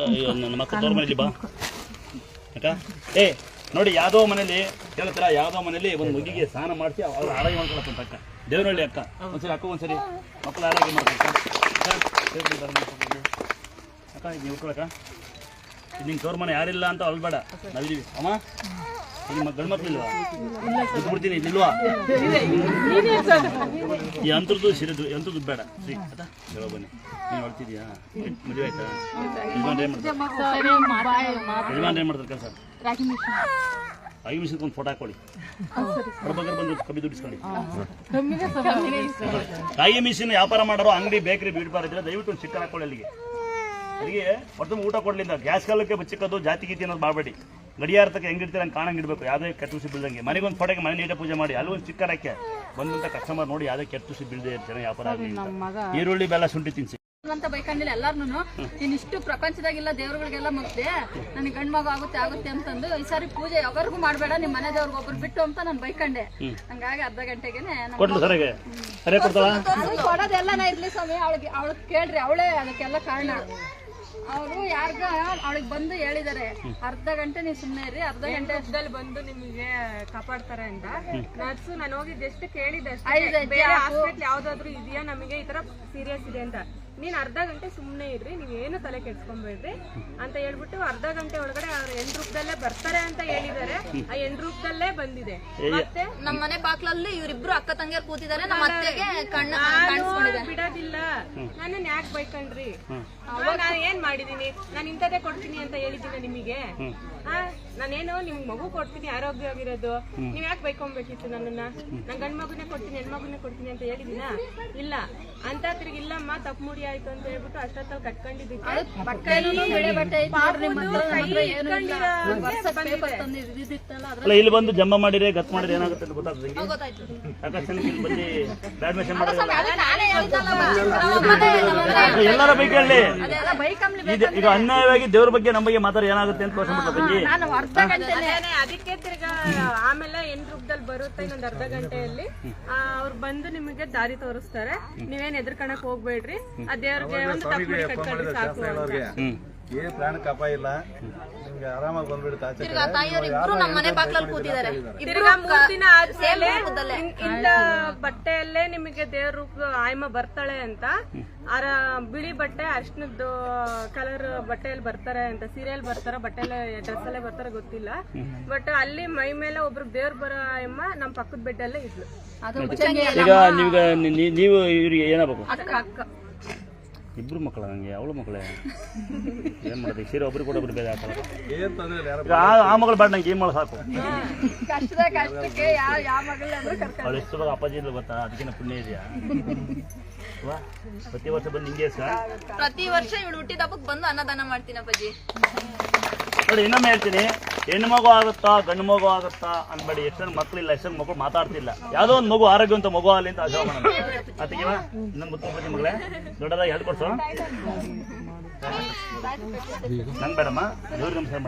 ಅಯ್ಯೋ, ನನ್ನ ಮಕ್ಕ ತೋರ್ ಮನೇಲಿ ಬಾ. ಅಕ್ಕ ಏ ನೋಡಿ ಯಾವುದೋ ಮನೇಲಿ ಕೇಳ್ತಾರ? ಯಾವುದೋ ಮನೇಲಿ ಒಂದು ಮುಗಿಗೆ ಸ್ನಾನ ಮಾಡಿಸಿ ಅವ್ರ ಆರೋಗ್ಯ ಮಾಡ್ಕೊಳತ್ತಂತ ಅಕ್ಕ. ದೇವರಳ್ಳಿ ಅಕ್ಕ. ಒಂದ್ಸರಿ ಅಕ್ಕ ಒಂದ್ಸರಿ ಮಕ್ಕಳ ಆರೋಗ್ಯ ಮಾಡ್ಕೊಳಕ್ಕ ಅಕ್ಕ ನೀವು ಇದು ನಿಂಗೆ ತೋರ್ ಮನೆ ಯಾರಿಲ್ಲ ಅಂತ ಅಲ್ಬೇಡ ನಾವಿದೀವಿ ಅಮ್ಮ? ನಿಮ್ಮ ಗಂಡು ಮಕ್ಳಿಲ್ವಾ? ಬಿಟ್ಟು ಬಿಡ್ತೀನಿ ಈ ಅಂತರದ್ದು ಸಿರಿದು ಬೇಡ. ಸರಿ ಹೇಳೋ ಬನ್ನಿ. ನೀನು ಹೊಡ್ತಿದ್ಯಾ ಮದುವೆ ಆಯ್ತಾ? ಯಜಮಾನ್ ಏನು ಮಾಡ್ತಾರೆ? ಯಜಮಾನ್ ಏನು ಮಾಡ್ತಾರೆ ಕೆಲಸ? ಐದು ನಿಮಿಷಕ್ಕೆ ಒಂದು ಫೋಟೋ ಹಾಕೊಳ್ಳಿ ಪ್ರಭಾಕರ್ ಬಂದು ಕಮ್ಮಿ ದುಡಿಸ್ಕೊಳ್ಳಿ. ಕಾಯಿ ಮಿಷಿನ್ ವ್ಯಾಪಾರ ಮಾಡೋರು ಅಂಗಡಿ ಬೇಕರಿ ಬ್ಯೂಟಿ ಇದ್ರೆ ದಯವಿಟ್ಟು ಒಂದು ಚಿಕ್ಕ ಹಾಕೊಳ್ಳಿ ಅಲ್ಲಿಗೆ. ಅಲ್ಲಿಗೆ ಒಟ್ಟು ಊಟ ಕೊಡ್ಲಿಲ್ಲ ಗ್ಯಾಸ್ ಕಾಲಕ್ಕೆ ಬಚ್ಚಿಕ್ಕದು ಜಾತಿ ಗೀತಿ ಅನ್ನೋದು ಮಾಡಬೇಡಿ. ಗಡಿಯಾರತಕ್ಕೆ ಹೆಂಗಿರ್ತೀರ ಹಂಗೆ ಕಾಣಂಗೆ ಇಡಬೇಕು. ಯಾವುದೇ ಕೆಟ್ಟುಸಿ ಬೀಳ್ದಂಗೆ. ಮನೆಗೊಂದು ಫೋಟೋಗೆ ಮನೆ ನೀಟ ಪೂಜೆ ಮಾಡಿ ಅಲ್ಲೊಂದು ಒಂದು ಚಿಕ್ಕ ಹಾಕಿ ಬಂದಂತ ಕಸ್ಟಮರ್ ನೋಡಿ ಯಾವುದೇ ಕೆಟ್ಟುಸಿ ಬೀಳದೆ ಚೆನ್ನಾಗಿ ವ್ಯಾಪಾರ ಆಗಲಿ. ಈರುಳ್ಳಿ ಬೆಲ್ಲ ಶುಂಠಿ ತಿನ್ಸಿ. ಅಂತ ಬೈಕಂಡಿಲ್ಲ ಎಲ್ಲಾರ್ನು ನೀನ್ ಇಷ್ಟು ಪ್ರಪಂಚದಾಗಿಲ್ಲ ದೇವ್ರುಗಳಿಗೆಲ್ಲ ಮುಗ್ದೆ ನನಗೆ ಗಂಡ್ ಮಗ ಆಗುತ್ತೆ ಆಗುತ್ತೆ ಅಂತಂದು ಈ ಸಾರಿ ಪೂಜೆ ಯಾವಾಗೂ ಮಾಡಬೇಡ ನಿಮ್ಮ ಮನೆ ದೇವ್ರಿಗೆ ಒಬ್ರು ಬಿಟ್ಟು ಅಂತ ನಾನು ಬೈಕಂಡೆ. ಹಂಗಾಗಿ ಅರ್ಧ ಗಂಟೆಗೆನೆ ಅವ್ರು ಕೊಡೋದೆಲ್ಲ ಇರ್ಲಿ ಸ್ವಾಮಿ ಅವಳಿಗೆ ಅವಳಿಗೆ ಕೇಳ್ರಿ ಅವಳೇ ಅದಕ್ಕೆಲ್ಲ ಕಾರಣ. ಅವರು ಯಾರ್ಗ ಅವಳಿಗೆ ಬಂದು ಹೇಳಿದಾರೆ ಅರ್ಧ ಗಂಟೆ ನೀವು ಸುಮ್ಮನೆ ಇರಿ ಅರ್ಧ ಗಂಟೆ ದಲ್ಲಿ ಬಂದು ನಿಮಗೆ ಕಾಪಾಡ್ತಾರೆ ಅಂತ ನರ್ಸು ನಾನು ಹೋಗಿ ಜಸ್ಟ್ ಕೇಳಿದೆ ಅಷ್ಟೇ. ಬೇರೆ. ಹಾಸ್ಪಿಟ್ಲ್ ಯಾವ್ದಾದ್ರು ಇದೆಯಾ ನಮಗೆ ಈ ತರ ಸೀರಿಯಸ್ ಇದೆ ಅಂತ ನೀನ್ ಅರ್ಧ ಗಂಟೆ ಸುಮ್ನೆ ಇರ್ರಿ ನೀವ್ ಏನು ತಲೆ ಕೆಡ್ಸ್ಕೊಂಬೇಡ್ರಿ ಅಂತ ಹೇಳ್ಬಿಟ್ಟು ಅರ್ಧ ಗಂಟೆ ಒಳಗಡೆ ಅವ್ರ ಎಂಟ್ ರೂಪದಲ್ಲೇ ಬರ್ತಾರೆ ಅಂತ ಹೇಳಿದಾರೆ ಆ ಎಂಟ್ ರೂಪದಲ್ಲೇ ಬಂದಿದೆ. ಮತ್ತೆ? ನಮ್ಮ ಮನೆ ಬಾಕ್ಲಲ್ಲಿ ಇವರಿಬ್ರು ಅಕ್ಕ ತಂಗಿಯರ್ ಕೂತಿದಾರೆ ನಮ್ಮ ಅತ್ತೆಗೆ ಕಣ್ಣ ಕಾಣಿಸ್ಕೊಂಡಿದೆ ಬಿಡೋದಿಲ್ಲ. ನಾನು ಯಾಕೆ ಬೈಕಂಡ್ರಿ? ನಾನು ಏನ್ ಮಾಡಿದೀನಿ? ನಾನು ಇಂಥದ್ದೇ ಕೊಡ್ತೀನಿ ಅಂತ ಹೇಳಿದ್ದೀನಿ ನಿಮಗೆ? ನಾನೇನು ನಿಮ್ಗೆ ಮಗು ಕೊಡ್ತೀನಿ ಆರೋಗ್ಯವಾಗಿರೋದು. ನೀವ್ ಯಾಕೆ ಬೈಕೊಂಬೇಕಿತ್ತು ನನ್ನನ್ನ? ನನ್ ಗಂಡ್ ಮಗುನೇ ಕೊಡ್ತೀನಿ ಹೆಣ್ಮಗುನೇ ಕೊಡ್ತೀನಿ ಅಂತ ಹೇಳಿದಿನ ಇಲ್ಲ. ಅಂತ ತಿರ್ಗಿ ಇಲ್ಲಮ್ಮ ತಪ್ಪು ಮುಡಿ ಆಯ್ತು ಅಂತ ಹೇಳ್ಬಿಟ್ಟು ಅಷ್ಟೊತ್ತಲ್ಲಿ ಏನೂ ಇಲ್ಲ. ಬಂದು ಜಮ್ಮ ಮಾಡಿದ್ರೆ ಗತ್ ಮಾಡಿದ್ರೆ ಏನಾಗುತ್ತೆ ಅಂತ ಗೊತ್ತಾಗ್ತದೆ ಇಲ್ಲಿ ಬಂದು ಬ್ಯಾಡ್ಮಿಂಟನ್ ಮಾಡಿದ್ರೆ ಎಲ್ಲರ ಬಗ್ಗೆ ಹೇಳಿ ಈಗ ಅನ್ಯಾಯವಾಗಿ ದೇವ್ರ ಬಗ್ಗೆ ನಮ್ಮ ಬಗ್ಗೆ ಮಾತಾಡಿ ಏನಾಗುತ್ತೆ ಅಂತ ತೋರಿಸ್ಬಿಟ್ಟು ತಂಗಿ ನಾನು ಅರ್ಧ ಗಂಟೆ ಅದೇನೆ, ಅದಕ್ಕೆ ತಿರ್ಗಾ ಆಮೇಲೆ ಎಂಟ್ ರೂಪದಲ್ಲಿ ಬರುತ್ತೆ ಇನ್ನೊಂದ್ ಅರ್ಧ ಗಂಟೆಯಲ್ಲಿ. ಅವ್ರು ಬಂದು ನಿಮಗೆ ದಾರಿ ತೋರಿಸ್ತಾರೆ. ನೀವೇನ್ ಎದ್ರಕಣಕ್ ಹೋಗ್ಬೇಡ್ರಿ. ಆ ದೇವ್ರಿಗೆ ಒಂದು ತಪ್ಪು ಕಟ್ಕೊಂಡು ಕಟ್ಕೊಂಡ್ರೆ ಸಾಕು ಅಂತ. ಏನ್ ಪ್ರಾಣಕ್ಕೆ ಅಪಾಯ ಇಲ್ಲ. ನಿಮ್ಗೆ ಆರಾಮಾಗಿ ಬಂದ್ಬಿಡುತ್ತೆ ಆಚೆ ತಿರ್ಗಾ ನಮ್ಮ ಮನೆ ಬಾಗ್ಲಲ್ಲಿ ಕೂತಿದ್ದಾರೆ. ತಿರ್ಗಾ ಮೂರ್ ದಿನ ಆದ್ಮೇಲೆ. ಇನ್- ಇಂಥ ಬಟ್ಟೆಯಲ್ಲೇ ನಿಮಗೆ ದೇವ್ರ ರೂಪ ಆಯಮ್ಮ ಬರ್ತಾಳೆ ಅಂತ. ಅರ ಬಿಳಿ ಬಟ್ಟೆ ಅರ್ಶನದ್ದು ಕಲರ್ ಬಟ್ಟೆಯಲ್ಲಿ ಬರ್ತಾರೆ ಅಂತ. ಸೀರೆಯಲ್ಲಿ ಬರ್ತಾರೆ ಬಟ್ಟೆಲೆ ಡ್ರೆಸ್ ಅಲ್ಲೇ ಬರ್ತಾರೆ ಗೊತ್ತಿಲ್ಲ. ಬಟ್ ಅಲ್ಲಿ ಮೈ ಮೇಲೆ ಒಬ್ರು ದೇವ್ರ ಬರೋ ಆಯಮ್ಮ ನಮ್ಮ ಪಕ್ಕದ ಬೆಡ್ ಅಲ್ಲೇ ಇದ್ಲು. ಅದು ಈಗ ನೀ- ನೀವು ಇವ್ರಿಗೆ ಏನಾಗಬೇಕು? ಅಕ್ಕ ಅಕ್ಕ. ಇಬ್ರು ಮಕ್ಕಳ ನಂಗೆ ಅವಳು ಮಕ್ಕಳೇ. ಏನ್ ಮಾಡೋದು? ಸೀರೆ ಒಬ್ರು ಕೂಡ ಒಬ್ರು ಬೇರೆ ಹಾಕಲ್ಲ ಏನ್ ತೊಂದ್ರೆ ಇಲ್ಲ ಯಾರು ಈಗ ಆ- ಆ ಮಗಳು ಬೇಡ ನಂಗೆ ಏನ್ ಮಾಡೋ ಸಾಕು. ಕಷ್ಟದ ಕಷ್ಟಕ್ಕೆ ಯಾವ ಯಾವ ಮಗಳ ಅಂದ್ರೆ ಕರ್ಕೊಂಡು ಅವಳು ಎಷ್ಟು ಅಪ್ಪಾಜಿ ಇಲ್ಲ ಗೊತ್ತಾ? ಅದಕ್ಕಿಂತ ಪುಣ್ಯ ಇದೆಯಾ? ಪ್ರತಿ ವರ್ಷ ಬಂದು ನಿಂಗೆ ಸರ್? ಪ್ರತಿ ವರ್ಷ ಇವಳು ಹುಟ್ಟಿದ ಹಬ್ಬಕ್ಕೆ ಬಂದು ಅನ್ನದಾನ ಮಾಡ್ತೀನಿ ಅಪ್ಪಾಜಿ. ನೋಡಿ ಇನ್ನೊಮ್ಮೆ ಹೇಳ್ತೀನಿ. ಹೆಣ್ಣು ಮಗು ಆಗುತ್ತಾ ಗಂಡು ಮಗು ಆಗುತ್ತಾ ಅನ್ಬೇಡಿ ಎಷ್ಟೊಂದು ಮಕ್ಕಳಿಲ್ಲ ಎಷ್ಟೊಂದು ಮಗು ಮಾತಾಡ್ತಿಲ್ಲ. ಯಾವುದೋ ಒಂದು ಮಗು ಆರೋಗ್ಯವಂತ ಮಗು ಆಗಲಿ ಅಂತ ಆಶಾ ಮಾಡೋಣ ಅತ್ತಿಗೆವ ಇನ್ನೊಂದು ಮುತ್ತು ಪ್ರತಿ ಮಗಳೇ. ದೊಡ್ಡದಾಗಿ ಹೇಳ್ಕೊಡ್ಸು ನಂಗೆ ಬೇಡಮ್ಮ. ನಮಸ್ಕಾರ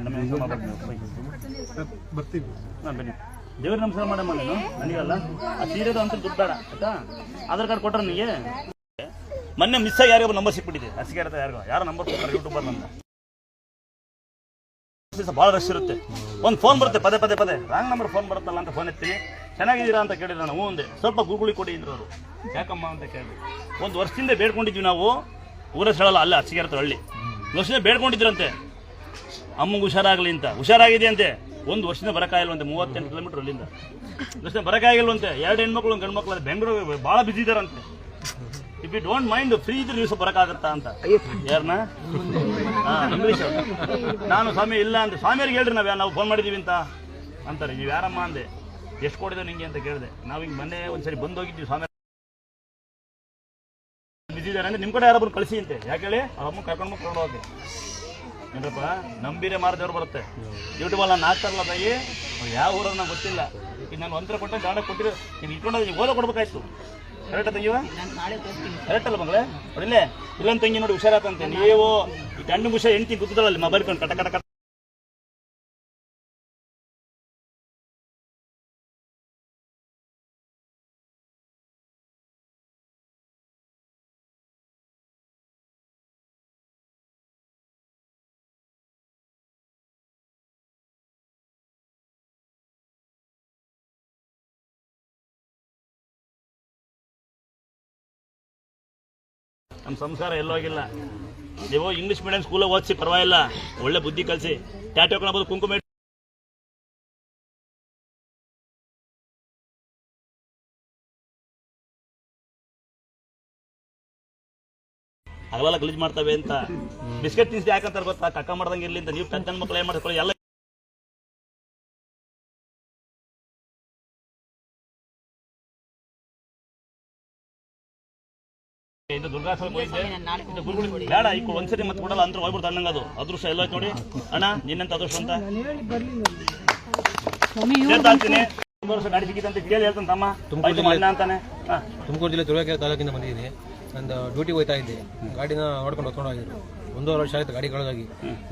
ಬರ್ತೀವಿ. ಹಾಂ ಬನ್ನಿ. ದೇವ್ರ ನಮಸ್ಕಾರ ಮಾಡಮ್ಮ ನೀನು. ನನಗಲ್ಲ ಆ ಸೀರೆದು ಅಂತ ದುಡ್ಡು ಬೇಡ ಆಯ್ತಾ? ಆಧಾರ್ ಕಾರ್ಡ್ ಕೊಟ್ರೆ ನನಗೆ? ಮೊನ್ನೆ ಮಿಸ್ ಆಗಿ ಯಾರಿಗೋ ನಂಬರ್ ಸಿಕ್ಬಿಟ್ಟಿದೆ ಹಸಿಗೆ ಇರುತ್ತೆ ಯಾರಿಗೋ? ಯಾರು ನಂಬರ್ ಕೊಡ್ತಾರೆ ಯೂಟ್ಯೂಬರ್ ನಂದ ಭಾಳ ರಶ್ ಇರುತ್ತೆ. ಒಂದು ಫೋನ್ ಬರುತ್ತೆ, ಪದೇ ಪದೇ ಪದೇ. ರಾಂಗ್ ನಂಬರ್ ಫೋನ್ ಬರುತ್ತಲ್ಲ ಅಂತ ಫೋನ್ ಎತ್ತೀನಿ. ಚೆನ್ನಾಗಿದ್ದೀರಾ ಅಂತ ಕೇಳಿದ್ರು ಹ್ಞೂ ಒಂದೇ ಸ್ವಲ್ಪ ಗೂಗುಳಿ ಕೊಡಿ ಅಂದ್ರು ಅವರು. ಯಾಕಮ್ಮ ಅಂತ ಕೇಳಿದ್ರು. ಒಂದು ವರ್ಷದಿಂದ ಬೇಡ್ಕೊಂಡಿದ್ವಿ ನಾವು. ಊರ ಸ್ಥಳ ಅಲ್ಲ ಇರ್ತಾರೆ ಹಳ್ಳಿ. ವರ್ಷದಿಂದ ಬೇಡ್ಕೊಂಡಿದ್ರಂತೆ. ಅಮ್ಮಂಗೆ ಹುಷಾರಾಗಲಿ ಅಂತ. ಹುಷಾರಾಗಿದೆ ಅಂತೆ ಒಂದು ವರ್ಷದಿಂದ ಬರೋಕ್ಕಾಗಿಲ್ವಂತೆ ಮೂವತ್ತೆಂಟು ಕಿಲೋಮೀಟರ್ ಅಲ್ಲಿಂದ. ವರ್ಷದಿಂದ ಬರೋಕ್ಕಾಗಿಲ್ವಂತೆ ಎರಡು ಹೆಣ್ಮಕ್ಳು, ಒಂದು ಗಂಡು ಮಕ್ಳು ಬೆಂಗಳೂರು ಭಾಳ ಬಿಸಿ ಇದ್ದಾರಂತೆ if you don't mind free ಇದ್ರೆ ದಿವಸ ಬರೋಕ್ಕಾಗತ್ತಾ ಅಂತ. ಯಾರನ್ನ ಹಾಂ ನಾನು ಸ್ವಾಮಿ ಇಲ್ಲ ಅಂತ. ಸ್ವಾಮಿಯವ್ರಿಗೆ ಹೇಳ್ರಿ ನಾವು ನಾವು ಫೋನ್ ಮಾಡಿದ್ದೀವಿ ಅಂತ. ಅಂತಾರೆ. ನೀವು ಯಾರಮ್ಮ ಅಂದೆ. ಎಷ್ಟು ಕೊಡಿದೆ ನಿಂಗೆ ಅಂತ ಕೇಳಿದೆ. ನಾವು ಹಿಂಗೆ ಮೊನ್ನೆ ಒಂದ್ಸರಿ ಬಂದು ಹೋಗಿದ್ದೀವಿ ಸ್ವಾಮಿ ಬಿಸಿ ಇದ್ದಾರೆ ಅಂದ್ರೆ ನಿಮ್ಮ ಕಡೆ ಯಾರೊಬ್ಬರು ಕಳಿಸಿ ಅಂತೆ. ಯಾಕೆ ಹೇಳಿ? ಅಮ್ಮ ಕರ್ಕೊಂಡು ಕರ್ಕೊಂಡು ಹೋಗಿ. ಏನಪ್ಪ ನಂಬಿರೆ ಮಾರದೇವ್ರು ಬರುತ್ತೆ? ಯೂಟ್ಯೂಬಲ್ಲ ನಾನು ಹಾಕ್ತಾರಲ್ಲ ತಾಯಿ. ಯಾವ ಊರ ನಂಗೆ ಗೊತ್ತಿಲ್ಲ. ಈಗ ನಾನು ಒಂಥರ ಕೊಟ್ಟೆ ದಾಡ ಕೊಟ್ಟಿರೋ ನೀನು ಇಟ್ಕೊಂಡು ಓದೋ ಕೊಡ್ಬೇಕಾಯ್ತು. ಕರೆಕ್ಟ್ ತಂಗಿವ ಕರೆಕ್ಟ್ ಅಲ್ಲ ಮಗಳೇ? ನೋಡಿಲ್ಲೇ? ಇಲ್ಲೊಂದು ತಂಗಿ ನೋಡಿ ಹುಷಾರಾತಂತೆ. ನೀವು ಈ ಗಂಡು ಮುಷ ಹೆಂಡ್ತಿ ಕೂತದಲ್ಲ ಮೊಬೈಲ್ ಕೊಂಡು ಕಟ ಕಟ. ನಮ್ಮ ಸಂಸ್ಕಾರ ಎಲ್ಲೋಗಿಲ್ಲ ನೀವು ಇಂಗ್ಲೀಷ್ ಮೀಡಿಯಂ ಸ್ಕೂಲಾಗ ಓದಿಸಿ ಪರವಾಗಿಲ್ಲ. ಒಳ್ಳೆ ಬುದ್ಧಿ ಕಲಿಸಿ. ಟ್ಯಾಟು ಹಾಕೊಂಡು ಕುಂಕುಮ ಇಟ್ಟು ಹಗಲೆಲ್ಲ ಗಲೀಜ್ ಮಾಡ್ತವೆ ಅಂತ. ಬಿಸ್ಕೆಟ್ ತಿನ್ಸಿ ಯಾಕಂತಾರೆ ಗೊತ್ತಾ? ಕಕ್ಕ ಮಾಡ್ದಂಗೆ ಇರ್ಲಿ ಅಂತ. ನೀವು ನನ್ನ ಮಕ್ಳು ಏನ್ ಮಾಡ್ಕೊಳ್ಳಿ ಎಲ್ಲ ಇದು ಇದು ಗುರುಗುಡಿ ಬೇಡ ಈಗ ಒಂದ್ಸರಿ ಮತ್ತೆ ಕೊಡಲ್ಲ ಅಂತ ಹೋಗ್ಬಿಡ್ತು ಅನ್ನಂಗ ಅದು. ಅದೃಷ್ಟ ಎಲ್ಲ ನೋಡಿ. ಅಣ್ಣ ನಿನ್ನಂತ ಅದೃಷ್ಟ ಅಂತ. ಸೇರ್ತಾಳ್ತೀನಿ ಒಂದು ವರ್ಷ ಗಾಡಿ ಸಿಕ್ಕಿದೆ ಕೇಳಿ ಹೇಳ್ತಾನೆ ತಮ್ಮ. ಅಣ್ಣ ಅಂತಾನೆ. ತುಮಕೂರು ಜಿಲ್ಲೆ ತುರುವೇಕೆರೆ ತಾಲೂಕಿಂದ ಬಂದಿದ್ದೀನಿ. ನಂದು ಡ್ಯೂಟಿ ಹೋಯ್ತಾ ಇದ್ದೆ. ಗಾಡಿನ ನೋಡ್ಕೊಂಡು ಹೊತ್ಕೊಂಡು ಹೋಗಿದ್ರು. ಒಂದೂವರೆ ವರ್ಷ ಆಯ್ತು ಗಾಡಿ ಕಳೆದಾಗಿ.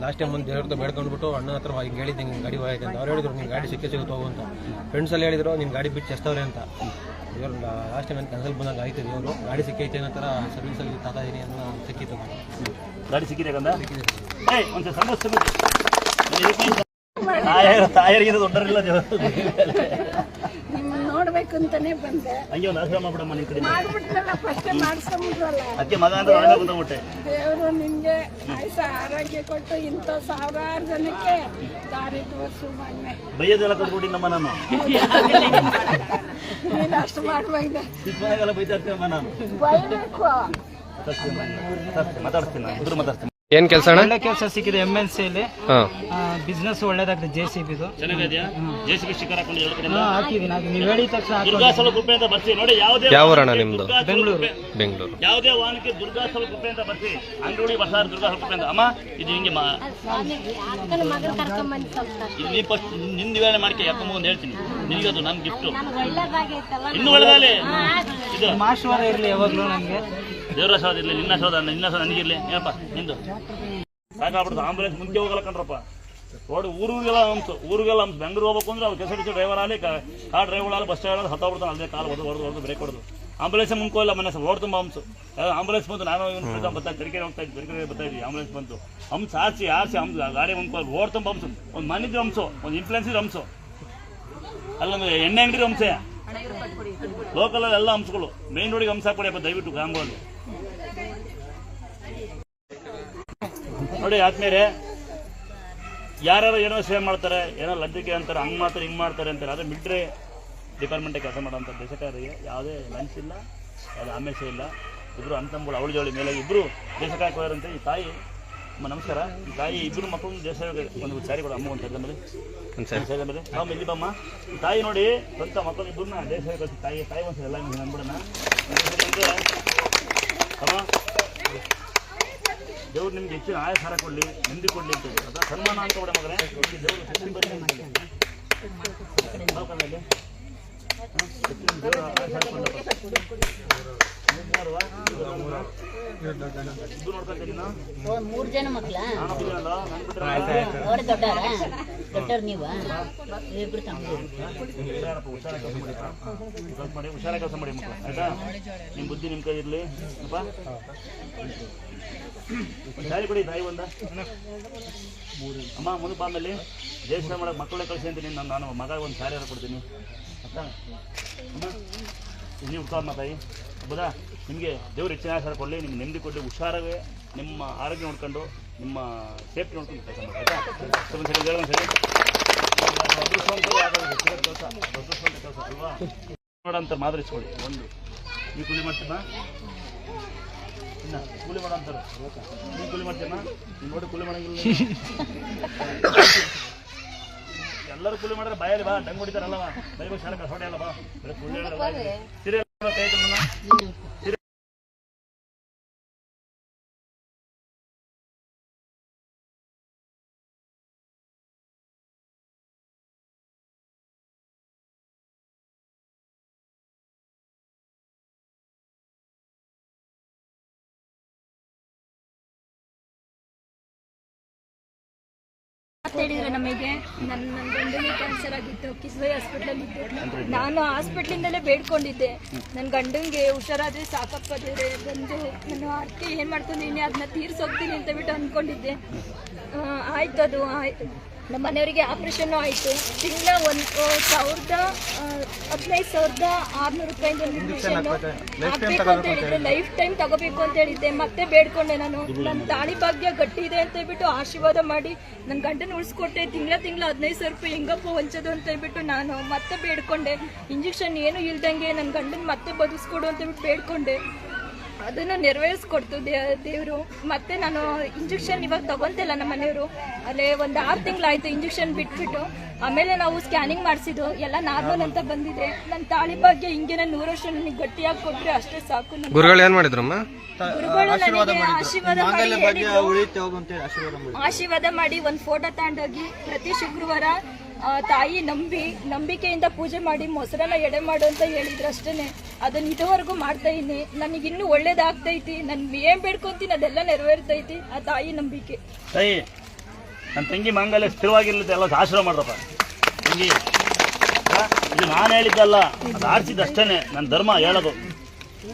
ಲಾಸ್ಟ್ ಟೈಮ್ ಒಂದು ದೇವ್ರ ಹತ್ರ ಬೇಡ್ಕೊಂಡ್ಬಿಟ್ಟು ಅಣ್ಣ ಹತ್ರ ಹಿಂಗೆ ಹೇಳಿದ್ದೆ ಹಿಂಗೆ ಗಾಡಿ ಹೋಯ್ತು ಅಂತ. ಅವ್ರು ಹೇಳಿದ್ರು ನಿಮ್ಗೆ ಗಾಡಿ ಸಿಕ್ಕೇ ಸಿಗುತ್ತೆ ಹೋಗು ಅಂತ. ಫ್ರೆಂಡ್ಸ್ ಅಲ್ಲಿ ಹೇಳಿದ್ರು ನಿಮ್ಮ ಗಾಡಿ ಬಿಟ್ಟು ಚೆಸ್ತವ್ರೆ ಅಂತ. ಇವ್ರು ಲಾಸ್ಟ್ ಟೈಮ್ ಕ್ಯಾನ್ಸಲ್ ಬಂದಾಗ ಆಯ್ತು ಇವರು. ಗಾಡಿ ಸಿಕ್ಕೈತೆ ಅನ್ನೋ ಥರ ಸರ್ವಿಸಲ್ಲಿ ತಾತಾ ಇದೀನಿ ಅನ್ನೋ ಸಿಕ್ಕಿತ್ತು ಗಾಡಿ. ಸಿಕ್ಕಿದೆ ಕಂದ ಏಯ್ ಒಂದು ಸಮಸ್ಯೆ ತಾಯರ್ ತಾಯರಿಗೆ ದೊಡ್ಡರಿಲ್ಲ ನೋಡ್ಬೇಕು ಅಂತಾನೆ ಬಂದೆ. ಮಾಡ್ಬಿಡಮ್ಮ ನಿನ್ ಕಡೆ ಮಾಡ್ಬಿಟ್ರಲ್ಲ ಫಸ್ಟ್ ಮಾಡಿಸ್ಕೊಂಬಿಟ್ರಲ್ಲ ಅದಕ್ಕೆ ಮಗ ಅಂತ ಒಳ್ಳೆ ಬಂದ್ಬಿಟ್ಟೆ ದೇವರು ನಿಮ್ಗೆ ಆಯುಸ ಆರೋಗ್ಯ ಕೊಟ್ಟು ಇಂಥ ಸಾವಿರಾರು ಜನಕ್ಕೆ ದಾರಿ ತೋರಿಸು ಮೊನ್ನೆ ಬೈಯೋದೆಲ್ಲ ಕಲ್ತ್ಬಿಟ್ಟಿನಮ್ಮ ನಾನು ನೀನು ಅಷ್ಟು ಮಾಡುವಾಗ ಚಿಕ್ಕಮನೆಗೆಲ್ಲ ಬೈತಾ ಇರ್ತೀನಮ್ಮ ನಾನು. ಬೈಬೇಕು ಮಾತಾಡ್ತೀನಿ ನಾನು. ಇಬ್ರು ಮಾತಾಡ್ತೀನಿ ಏನು ಕೆಲಸ ಅಣ್ಣ? ಒಳ್ಳೆ ಕೆಲಸ ಸಿಕ್ಕಿದೆ ಎಂ ಎಲ್ ಸಿಯಲ್ಲಿ ಹಾಂ. ಬಿಸ್ನೆಸ್ ಒಳ್ಳೇದಾಗ್ತದೆ ಜೆ ಸಿ ಬಿದು ಹಾಕಿದೀನಿ ಹಾಕೊಂಡು ಹಾಕಿ ನೀವು ಹೇಳಿದ ತಕ್ಷಣ ಹಾಕಿ ದುರ್ಗಾಸಲ ಅಂತ ಬರ್ತೀವಿ ನೋಡಿ ಯಾವುದೇ ಯಾವ ಊರಣ್ಣ ನಿಮ್ದು? ಬೆಂಗಳೂರು. ಬೆಂಗಳೂರು. ಯಾವುದೇ ವಾಹನಕ್ಕೆ ದುರ್ಗಾಸಲ ಗುಪ್ಪೆ ಅಂತ ಬರ್ತೀವಿ. ಅಂಗಡಿ ಬಸಾರ ದುರ್ಗಾಸಲ ಗುಪ್ಪೆ ಅಂತ. ಅಮ್ಮ ಇದು ಹಿಂಗೆ ಮಾ ಇದು ನೀ ಫಸ್ಟ್ನಿಂದ ನಿವಾರಣೆ ಮಾಡ್ಕೆ ಯಾಕಮ್ಮ ಒಂದು ಹೇಳ್ತೀನಿ. ನಿಮ್ಗೆ ನನ್ನ ಗಿಫ್ಟು ಇನ್ನು ಒಳ್ಳೆದಾಗಲಿ. ಇದು ಮಾಶ್ವಾರ ಇರಲಿ ಯಾವಾಗಲೂ ನನಗೆ. ದೇವರ ಆಶೀರ್ವಾದ ಇರಲಿ, ನಿನ್ನ ಆಶೀರ್ವಾದ ನಿನ್ನ ಆಶೀರ್ವಾದ ನನಗಿರಲಿ. ಏನಪ್ಪ, ನಿಂದು. ಸಾಕಾಗ್ಬಿಡ್ತು. ಆಂಬುಲೆನ್ಸ್ ಮುಂಚೆ ಹೋಗಲ್ಲ ಕಣ್ರಪ್ಪ ನೋಡಿ ಊರಿಗೆಲ್ಲ ಹಂಸು ಊರಿಗೆಲ್ಲ ಹಂಸು ಬೆಂಗಳೂರು ಹೋಗ್ಬೇಕು ಅಂದ್ರೆ ಅವ್ರು ಕೆಸ ಡ್ರೈವರ್ ಆಗಲಿ ಕಾರ್ ಡ್ರೈವರ್ ಆಗಲಿ, ಬಸ್ ಡ್ರೈವರ್ ಹತ್ತಾಗ್ಬಿಡ್ತಾನೆ ಅಲ್ಲೇ ಕಾಲು ಹೊಡೆದು ಹೊಡೆದು ಹೊಡೆದು ಬ್ರೇಕ್ ಹೊಡೆದು. ಆಂಬುಲೆನ್ಸ್ ಮುಂಕೋಲ್ಲ ಮನೆ ರೋಡ್ ತುಂಬ ಹಂಸು ಆಂಬುಲೆನ್ಸ್ ಬಂತು. ನಾನು ಇವ್ನು ಬರ್ತಾ ತರೀಕೆರೆ ಹೋಗ್ತಾ ಇದ್ದೆ. ತರೀಕೆರೆ ಬರ್ತಾ ಇದ್ವಿ. ಆಂಬುಲೆನ್ಸ್ ಬಂತು. ಹಂಸ ಆರಿಸಿ ಆರಿಸಿ ಹಂಸ ಗಾಡಿ ಮುಂಕೋ ರೋಡ್ ತುಂಬ ಹಂಸು ಒಂದು ಮನಿದ್ದು ಹಂಸು ಒಂದು ಇನ್ಫ್ಲುಯೆನ್ಸ್ ಹಂಸು ಅಲ್ಲೊಂದು ಎಣ್ಣೆ ಅಂಗಡಿ ಹಂಸೆ ಲೋಕಲಲ್ಲಿ ಎಲ್ಲ ಹಂಸಗಳು ಮೇನ್ ರೋಡಿಗೆ ಹಂಸ ಹಾಕೊಡಿಯಪ್ಪ ದಯವಿಟ್ಟು ಗಾಂಗೋಲ್ಲಿ ನೋಡಿ ಆದ್ಮೇಲೆ ಯಾರ್ಯಾರು ಏನೋ ಸೇವೆ ಮಾಡ್ತಾರೆ ಏನೋ ಲಂಚಕ್ಕೆ ಅಂತಾರೆ ಹಂಗೆ ಮಾಡ್ತಾರೆ ಹಿಂಗೆ ಮಾಡ್ತಾರೆ ಅಂತಾರೆ ಆದರೆ ಮಿಲಿಟ್ರಿ ಡಿಪಾರ್ಟ್ಮೆಂಟಿಗೆ ಕೆಲಸ ಮಾಡೋಂಥ ದೇಶಕಾರರಿಗೆ ಯಾವುದೇ ಲಂಚ್ ಇಲ್ಲ ಯಾವುದೇ ಆಮೇಶ ಇಲ್ಲ. ಇಬ್ಬರು ಅಂತಂಬಳು ಅವಳಿ ಜವಳಿ ಮೇಲೆ ಇಬ್ಬರು ದೇಶ ಕಾಯ್ಕೋರಂತೆ ಈ ತಾಯಿ ಅಮ್ಮ ನಮಸ್ಕಾರ. ಈ ತಾಯಿ ಇಬ್ಬರು ಮಕ್ಕಳು ದೇಶ ಒಂದು ಸ್ಯಾರಿ ಕೊಡು ಅಮ್ಮ ಒಂದು ಸರಿ ಮೇಲೆ. ಸರಿ. ಮೇಲೆ. ಅಮ್ಮ ಇಲ್ಲಿ ಬಮ್ಮ ಈ ತಾಯಿ ನೋಡಿ ಸ್ವಂತ ಮಕ್ಕಳು ಇಬ್ಬರನ್ನ ದೇಶ ತಾಯಿ ತಾಯಿ ಒಂದು ಎಲ್ಲ ನಂಬಿಡೋಣ ಅಮ್ಮ ದೇವ್ರು ನಿಮ್ಗೆ ಹೆಚ್ಚಿನ ಆಯಸಾರ ಕೊಡ್ಲಿ ನೆಮ್ಮದಿ ಕೊಡ್ಲಿ ಅಂತ ಹೇಳಿ. ಅದ ಸನ್ಮಾನ ಅಂತ ಕೂಡ ಮಗನೇ ದೇವ್ರು ಹೆಚ್ಚಿನ ಬರ್ಲಿ. ಮೂರ್ ಜನ ಮಕ್ಳ ನಾನು ನನ್ ದೊಡ್ಡವ್ರ ನೀವ ಇಬ್ರು ಕೆಲಸ ಮಾಡಿ ಹುಷಾರ ಕೆಲಸ ಮಾಡಿ ಮಕ್ಕಳು ಆಯ್ತಾ ನಿಮ್ಮ ಬುದ್ಧಿ ನಿಮ್ಮ ಕೈ ಇರಲಿ ಅಪ್ಪ ಒಂದು ಸಾರಿ ಕೊಡಿ ತಾಯಿ ಒಂದ ಅಮ್ಮ ಮುಂದೆ ಬಾಂದಲ್ಲಿ ದೇಶ ಮಾಡಕ್ಕೆ ಮಕ್ಕಳೇ ಕಳಿಸಿ ಅಂತೀನಿ ನಾನು ನಾನು ಮಗ ಒಂದು ಸಾರಿ ಕೊಡ್ತೀನಿ ಆಯ್ತಾ ಅಮ್ಮ ನೀವು ಉತ್ಸಾಹ ತಾಯಿ ಹೌದಾ ನಿಮಗೆ ದೇವ್ರ ಹೆಚ್ಚಿನ ಆಸರ ಕೊಡಲಿ ನಿಮ್ಗೆ ನೆಮ್ಮದಿ ಕೊಡಲಿ ಹುಷಾರಾಗೆ ನಿಮ್ಮ ಆರೋಗ್ಯ ನೋಡ್ಕೊಂಡು ನಿಮ್ಮ ಸೇಫ್ಟಿ ನೋಡ್ಕೊಂಡು ಕೆಲಸ ಮಾಡಿ ಆಯ್ತಾ? ಮಾದರಿ ಸರಿ? ಒಂದು ಮಾದರಿಸ್ಕೊಳ್ಳಿ ಒಂದು. ನೀ ಕೂಲಿ ಮಾಡ್ತೀನ? ಕೂಲಿ ಮಾಡೋ ಅಂತಾರೆ. ನೀ ಕೂಲಿ ಮಾಡ್ತೀನ? ನೀವು ನೋಡಿ ಕೂಲಿ ಮಾಡಂಗಿಲ್ಲ ಎಲ್ಲರೂ ಕೂಲಿ ಮಾಡಿದ್ರೆ ಬಾಯಲ್ಲಿ ಬಾ, ಡಂಗ್ ಹೊಡಿತಾರಲ್ಲ ಬೈ. ಬೈ, ಶಾಲೆ ಹೊಡೆ ಅಲ್ಲ ಬಾ. ಹೇಳಿದ್ರೆ ನಮಗೆ. ನನ್ನ ನನ್ನ ಗಂಡನಿಗೆ ಕ್ಯಾನ್ಸರ್ ಆಗಿತ್ತು ಕಿಸ್ಬೈ ಹಾಸ್ಪಿಟಲ್ ಇದ್ದೆ ನಾನು ಹಾಸ್ಪಿಟ್ಲಿಂದಲೇ ಬೇಡ್ಕೊಂಡಿದ್ದೆ. ನನ್ನ ಗಂಡನಿಗೆ ಹುಷಾರಾದ್ರೆ ಸಾಕಪ್ಪ ದೇವ್ರೆ, ಬಂದು ನಾನು ಅತ್ತೆ ಏನು ಮಾಡ್ಕೊಂಡಿದ್ದೀನಿ ಅದನ್ನ ತೀರ್ಸೋಗ್ತೀನಿ ಅಂತ ಬಿಟ್ಟು ಅಂದ್ಕೊಂಡಿದ್ದೆ. ಆಯ್ತು ಅದು ಆಯ್ತು ನಮ್ಮ ಮನೆಯವರಿಗೆ ಆಪರೇಷನ್ ಆಯಿತು. ತಿಂಗಳ ಒಂದು ಸಾವಿರದ ಹದಿನೈದು ಸಾವಿರದ ಆರ್ನೂರು ರೂಪಾಯಿಂದ ಹಾಕ್ಬೇಕು ಅಂತ ಹೇಳಿದ್ರೆ. ಲೈಫ್ ಟೈಮ್ ತಗೋಬೇಕು ಅಂತ ಹೇಳಿದ್ದೆ. ಮತ್ತೆ ಬೇಡ್ಕೊಂಡೆ ನಾನು. ನನ್ನ ತಾಳಿ ಭಾಗ್ಯ ಗಟ್ಟಿ ಇದೆ ಅಂತ ಹೇಳ್ಬಿಟ್ಟು ಆಶೀರ್ವಾದ ಮಾಡಿ ನನ್ನ ಗಂಡನ ಉಳಿಸ್ಕೊಟ್ಟೆ. ತಿಂಗಳ ತಿಂಗಳ ಹದಿನೈದು ಸಾವಿರ ರೂಪಾಯಿ ಹೆಂಗಪ್ಪ ಹೊಂಚೋದು ಅಂತ ಹೇಳ್ಬಿಟ್ಟು ನಾನು ಮತ್ತೆ ಬೇಡ್ಕೊಂಡೆ. ಇಂಜೆಕ್ಷನ್ ಏನು ಇಲ್ದಂಗೆ ನನ್ನ ಗಂಡನ ಮತ್ತೆ ಬದುಸ್ಕೊಡು ಅಂತ ಹೇಳ್ಬಿಟ್ಟು ಬೇಡ್ಕೊಂಡೆ. ಅದನ್ನು ನೆರವೇರಿಸ್ಕೊಡ್ತು ದೇವರು. ಮತ್ತೆ ನಾನು ಇಂಜೆಕ್ಷನ್ ಇವಾಗ ತಗೊಂತಿಲ್ಲ ನಮ್ಮ ಮನೆಯವರು. ಅಲ್ಲೇ ಒಂದು ಆರು ತಿಂಗಳಾಯ್ತು ಇಂಜೆಕ್ಷನ್ ಬಿಟ್ಬಿಟ್ಟು. ಆಮೇಲೆ ನಾವು ಸ್ಕ್ಯಾನಿಂಗ್ ಮಾಡಿಸಿದ್ದು. ಎಲ್ಲ ನಾರ್ಮಲ್ ಅಂತ ಬಂದಿದೆ. ನನ್ನ ತಾಳಿ ಬಗ್ಗೆ ಹಿಂಗೆ ನೂರು ವರ್ಷ ನನಗೆ ಗಟ್ಟಿಯಾಗಿ ಕೊಟ್ಟರೆ ಅಷ್ಟೇ ಸಾಕು ಗುರುಗಳು ಏನು ಮಾಡಿದ್ರಮ್ಮ? ಗುರುಗಳು ನನಗೆ ಆಶೀರ್ವಾದ ಮಾಡಿ ಆಶೀರ್ವಾದ ಮಾಡಿ ಒಂದು ಫೋಟೋ ತಗೊಂಡೋಗಿ ಪ್ರತಿ ಶುಕ್ರವಾರ ತಾಯಿ ನಂಬಿ, ನಂಬಿಕೆಯಿಂದ ಪೂಜೆ ಮಾಡಿ ಮೊಸರನ್ನ ಎಡೆ ಮಾಡು ಅಂತ ಹೇಳಿದ್ರು ಅಷ್ಟೇ ಅದನ್ನ ಇದುವರೆಗೂ ಮಾಡ್ತಾ ಇದ್ದೀನಿ ನನಗೆ ಇನ್ನೂ ಒಳ್ಳೇದಾಗ್ತೈತಿ. ನನ್ ಏನ್ ಬೇಡ್ಕೊಂತೀನಿ ಅದೆಲ್ಲ ನೆರವೇರ್ತೈತಿ. ಆ ತಾಯಿ ನಂಬಿಕೆ. ತಾಯಿ ನನ್ನ ತಂಗಿ ಮಂಗಲ ಸ್ಥಿರವಾಗಿರ್ಲಿದೆ ಎಲ್ಲ ಆಶ್ರಮ ಮಾಡ್ರಪ್ಪ. ತಂಗಿ ಇದು ನಾನು ಹೇಳಿದ್ದಲ್ಲ, ಅದು ಆಡ್ಸಿದ್ದು ಅಷ್ಟೇನೆ ನನ್ನ ಧರ್ಮ ಹೇಳೋದು.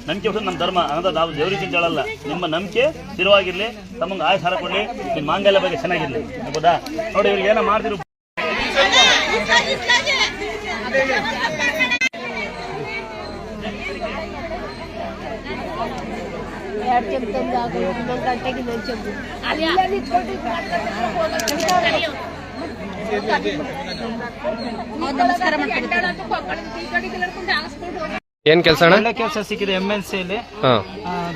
ನಂಬಿಕೆ ಬಿಟ್ಟು ನಮ್ಮ ಧರ್ಮ. ಅನ್ನೋದು ನಾವು ದೇವ್ರಿಗೆ ಹೇಳಲ್ಲ. ನಿಮ್ಮ ನಂಬಿಕೆ ಸ್ಥಿರವಾಗಿರ್ಲಿ ತಮಗೆ ಆಯಸ್ ಕೊಡಿ ನಿಮ್ಮ ಮಾಂಗಲ್ಯ ಬಗ್ಗೆ ಚೆನ್ನಾಗಿರ್ಲಿ. ಹೌದಾ ನೋಡಿ, ಇವ್ರಿಗೆ ಏನೋ ಮಾಡ್ತಿರು ఎవరు చెప్తాం కాకుండా గంటకి నేను చెప్పు. నమస్కారం ಏನು ಕೆಲಸ ಅಣ್ಣ ಒಳ್ಳೆ ಕೆಲಸ ಸಿಕ್ಕಿದೆ ಎಂ ಎಲ್ ಸಿ ಅಲ್ಲಿ.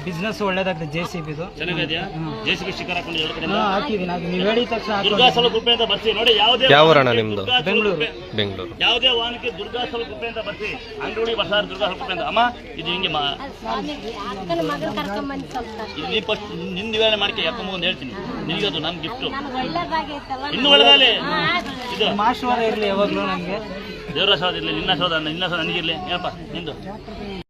ಬಿಸ್ನೆಸ್ ಒಳ್ಳೇದಾಗ್ತದೆ ಜೆ ಸಿ ಬಿದು ಚೆನ್ನಾಗಿದೆಯಾ ಬಿ ಶಿಖರ ಹಾಕೊಂಡು ಎರಡು ಕಡೆಯಿಂದ ಹಾಕಿದ್ದೀನಿ ಅದು ನೀವು ಹೇಳಿದ ತಕ್ಷಣ ಹಾಕಿ ದುರ್ಗಾಸಲ ಗುಪ್ಪೆ ಅಂತ ಬರ್ತೀವಿ ನೋಡಿ ಯಾವುದೇ ಯಾವ ಊರಣ್ಣ ನಿಮ್ದು? ಬೆಂಗಳೂರು. ಬೆಂಗಳೂರು. ಯಾವುದೇ ವಾಹನಕ್ಕೆ ದುರ್ಗಾಸಲ ಗುಪ್ಪೆ ಅಂತ ಬರ್ತೀವಿ ಅಂಗಡಿ ಬಸಾರ ದುರ್ಗಾಸಲ ಗುಪ್ಪೆ ಅಂತ. ಅಮ್ಮ ಇದು ಹಿಂಗೆ ಮಾ ಫಸ್ಟ್ನಿಂದ ವಿವರಣೆ ಮಾಡ್ಕೆ ಯಾಕಮ್ಮ ಒಂದು ಹೇಳ್ತೀನಿ. ನಿನಗದು ನನ್ನ ಗಿಫ್ಟು ಇನ್ನು ಒಳ್ಳೆದಾಗಲಿ. ಇದು. ಆಶೀರ್ವಾದ ಇರಲಿ ಯಾವಾಗಲೂ ನನಗೆ ದೇವರ ಸೌದ ಇರಲಿ ನಿನ್ನ ಆಶೀರ್ವಾದ ನಿನ್ನ ಆಶೀರ್ವಾದ ನನಗಿರಲಿ ಏನಪ್ಪ ನಿಂದು?